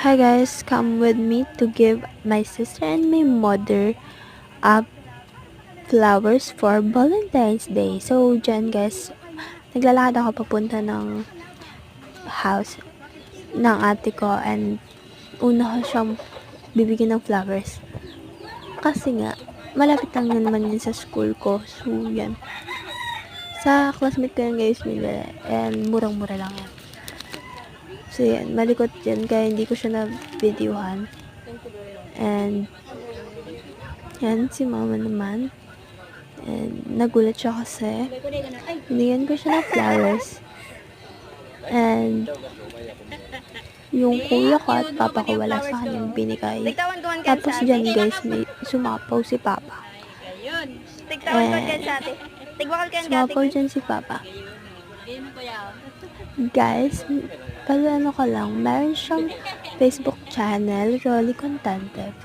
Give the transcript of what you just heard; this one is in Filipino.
Hi guys, come with me to give my sister and my mother up flowers for Valentine's Day. So, dyan guys, naglalakad ako papunta ng house ng ate ko and una ko siyang bibigyan ng flowers. Kasi nga, malapit lang na naman yun sa school ko. So, yan. Sa classmate ko yan guys, nila. And murang-mura lang yan. So, yan. Malikot yan. Kaya hindi ko siya na-videohan. And, yan. Si mama naman. And, nagulat siya kasi. Binigyan ko siya ng flowers. And, yung kuya ko at papa ko wala sa kanyang binigay. Tapos dyan guys, may sumapaw si papa. Sumapaw dyan si papa. Guys, pala ano ko lang, meron siyang Facebook channel, Rolly Contante.